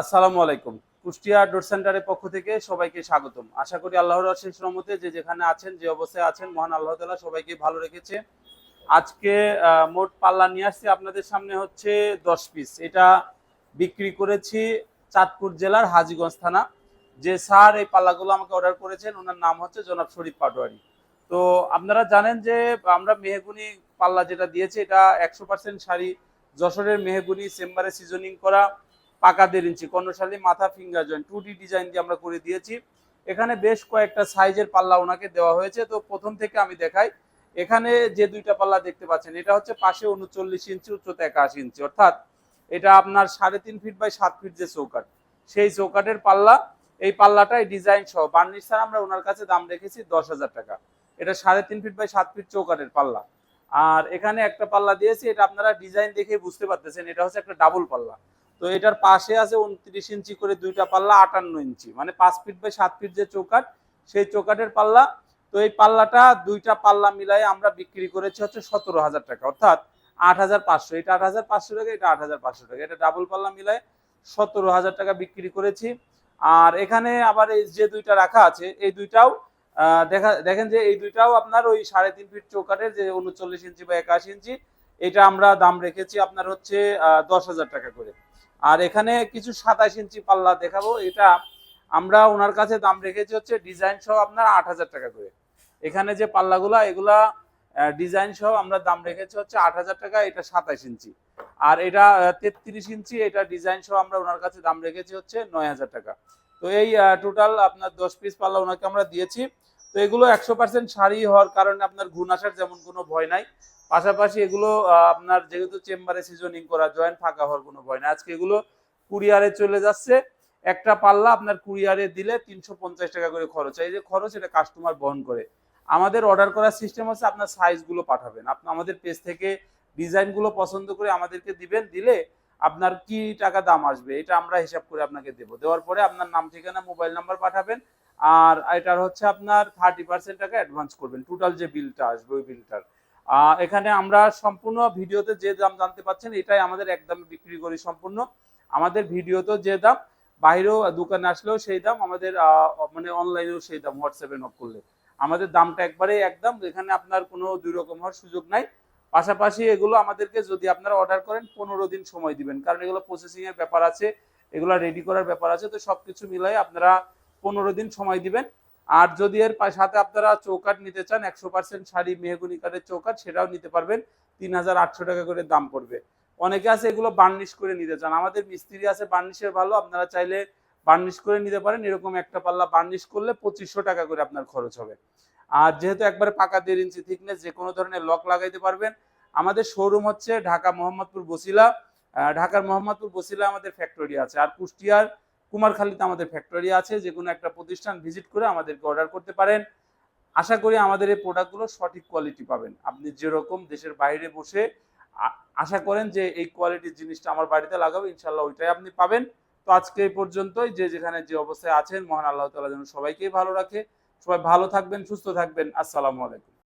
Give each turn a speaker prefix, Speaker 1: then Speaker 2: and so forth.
Speaker 1: আসসালামু আলাইকুম। কুষ্টিয়া ডোর সেন্টারের পক্ষ থেকে সবাইকে স্বাগতম। আশা করি আল্লাহর আশিস রহমতে যে যেখানে আছেন, যে অবস্থায় আছেন, মহান আল্লাহ তাআলা সবাইকে ভালো রেখেছে। আজকে মোট পাল্লা নিয়ে আসছি। আপনাদের সামনে হচ্ছে দশ পিস এটা বিক্রি করেছি চাঁদপুর জেলার হাজীগঞ্জ থানা। যে স্যার এই পাল্লাগুলো আমাকে অর্ডার করেছেন, ওনার নাম হচ্ছে জনাব শরীফ পাটোয়ারি। তো আপনারা জানেন যে আমরা মেহগুনি পাল্লা যেটা দিয়েছি, এটা একশো পার্সেন্ট শাড়ি। যশোরের মেহগুনি, চেম্বারে সিজনিং করা। পাকা দেড় ইঞ্চি, কর্ণশালী, মাথা ফিঙ্গার জয়েন্ট। টু ডিজাইন দিয়ে আমরা করে দিয়েছি। এখানে বেশ কয়েকটা সাইজের পাল্লা ওনাকে দেওয়া হয়েছে। তো প্রথম থেকে আমি দেখাই, এখানে যে দুইটা পাল্লা দেখতে পাচ্ছেন, এটা হচ্ছে পাশে উনচল্লিশ ইঞ্চি উচ্চতা একাশি ইঞ্চি। অর্থাৎ এটা আপনার সাড়ে তিন ফিট বাই সাত ফিট যে চৌকাট সেই চৌকাটের পাল্লা, এই পাল্লাটাই ডিজাইন সহ। বার্নিশ ছাড়া আমরা ওনার কাছে দাম রেখেছি দশ হাজার টাকা। এটা সাড়ে তিন ফিট বাই সাত ফিট চৌকাটের পাল্লা। আর এখানে একটা পাল্লা দিয়েছি, এটা আপনারা ডিজাইন দেখে বুঝতে পারতেছেন, এটা হচ্ছে একটা ডাবল পাল্লা। তো এটার পাশে আছে উনত্রিশ ইঞ্চি করে দুইটা পাল্লা, আটান্ন ইঞ্চি। মানে পাঁচ ফিট বাই সাত ফিট যে চৌকাট সেই চৌকাটের পাল্লা। তো এই পাল্লাটা দুইটা পাল্লা মিলাই আমরা বিক্রি করেছি হচ্ছে সতেরো হাজার টাকা, অর্থাৎ আট হাজার পাঁচশো। এটা আট হাজার পাঁচশো টাকা, এটা আট হাজার পাঁচশো টাকা। এটা ডাবল পাল্লা মিলাই সতেরো হাজার টাকা বিক্রি করেছি। আর এখানে আবার এই যে দুইটা রাখা আছে, এই দুইটাও দেখা, দেখেন যে এই দুইটাও আপনার ওই সাড়ে তিন ফিট চৌকাটের যে উনচল্লিশ ইঞ্চি বা একাশি ইঞ্চি, এটা আমরা দাম রেখেছি আপনার হচ্ছে দশ হাজার টাকা করে। আর এখানে কিছু সাতাশ ইঞ্চি পাল্লা দেখাবো। এটা আমরা ওনার কাছে দাম রেখেছি হচ্ছে ডিজাইন সহ আপনার আট হাজার টাকা করে। এখানে যে পাল্লাগুলা, এগুলা ডিজাইন সহ আমরা দাম রেখেছি হচ্ছে আট হাজার টাকা, এটা সাতাশ ইঞ্চি। আর এটা তেত্রিশ ইঞ্চি, এটা ডিজাইন সহ আমরা ওনার কাছে দাম রেখেছি হচ্ছে নয় হাজার টাকা। তো এই টোটাল আপনার দশ পিস পাল্লা ওনাকে আমরা দিয়েছি। তো এগুলো একশো পার্সেন্ট শাড়ি হওয়ার কারণে আপনার ঘুণ আসার যেমন কোনো ভয় নাই। পাশাপাশি এগুলো আপনার যেহেতু চেম্বারে সিজনিং করা জয়েন্ট ফাঁকা হওয়ার কোনো ভয় না আজকে এগুলো কুরিয়ারে চলে যাচ্ছে। একটা পাল্লা আপনার কুরিয়ারে দিলে তিনশো পঞ্চাশ টাকা করে খরচ এই যে খরচ, এটা কাস্টমার বহন করে। আমাদের অর্ডার করার সিস্টেম হচ্ছে আপনার সাইজগুলো পাঠাবেন। আপনি আমাদের পেজ থেকে ডিজাইনগুলো পছন্দ করে আমাদেরকে দিবেন। দিলে আপনার কি টাকা দাম আসবে, এটা আমরা হিসাব করে আপনাকে দেবো। দেওয়ার পরে আপনার নাম, ঠিকানা মোবাইল নাম্বার পাঠাবেন। আর এটার হচ্ছে আপনার থার্টি পার্সেন্ট টাকা অ্যাডভান্স করবেন। টোটাল যে বিলটা আসবে, ওই বিলটার এখানে আমরা সম্পূর্ণ ভিডিওতে যে দাম জানতে পাচ্ছেন, এটাই আমাদের একদম বিক্রি করি সম্পূর্ণ। আমাদের ভিডিওতে যে দাম, বাইরেও দোকানে আসলেও সেই দাম, আমাদের মানে অনলাইনেও সেই দাম হোয়াটসঅ্যাপে নক করলে। আমাদের দামটা একবারে একদম এখানে আপনার কোনো দুই রকম হওয়ার সুযোগ নাই। পাশাপাশি এগুলো আমাদেরকে যদি আপনারা অর্ডার করেন, পনেরো দিন সময় দিবেন, কারণ এগুলো প্রসেসিং এর ব্যাপার আছে, এগুলো রেডি করার ব্যাপার আছে, তো সবকিছু মিলাই আপনারা পনেরো দিন সময় দিবেন। আর যদি এর সাথে আপনারা চৌকাট নিতে চান, একশো পার্সেন্ট শাড়ি মেহগুনি কাঠের চৌকাট সেটাও নিতে পারবেন। তিন হাজার আটশো টাকা করে দাম পড়বে। অনেকে আছে এগুলো বার্নিশ করে নিতে চান। আমাদের মিস্ত্রি আছে, বার্নিশের ভালো। আপনারা চাইলে বার্নিশ করে নিতে পারেন। এরকম একটা পাল্লা বার্নিশ করলে পঁচিশশো টাকা করে আপনার খরচ হবে। আর যেহেতু একবারে পাকা দেড় ইঞ্চি থিকনেস যে কোনো ধরনের লক লাগাইতে পারবেন। আমাদের শোরুম হচ্ছে ঢাকা মোহাম্মদপুর বসিলা। ঢাকার মোহাম্মদপুর বসিলা আমাদের ফ্যাক্টরি আছে। আর কুষ্টিয়ার কুমারখালীতে আমাদের ফ্যাক্টরি আছে, যে কোনো একটা প্রতিষ্ঠান ভিজিট করে আমাদেরকে অর্ডার করতে পারেন। আশা করি আমাদের এই প্রোডাক্টগুলো সঠিক কোয়ালিটি পাবেন। আপনি যেরকম দেশের বাইরে বসে আশা করেন যে এই কোয়ালিটির জিনিসটা আমার বাড়িতে লাগাবো ইনশাল্লাহ ওইটাই আপনি পাবেন। তো আজকে এই পর্যন্তই। যে যেখানে যে অবস্থায় আছেন, মহান আল্লাহ তালা যেন সবাইকেই ভালো রাখে। সবাই ভালো থাকবেন, সুস্থ থাকবেন। আসসালামু আলাইকুম।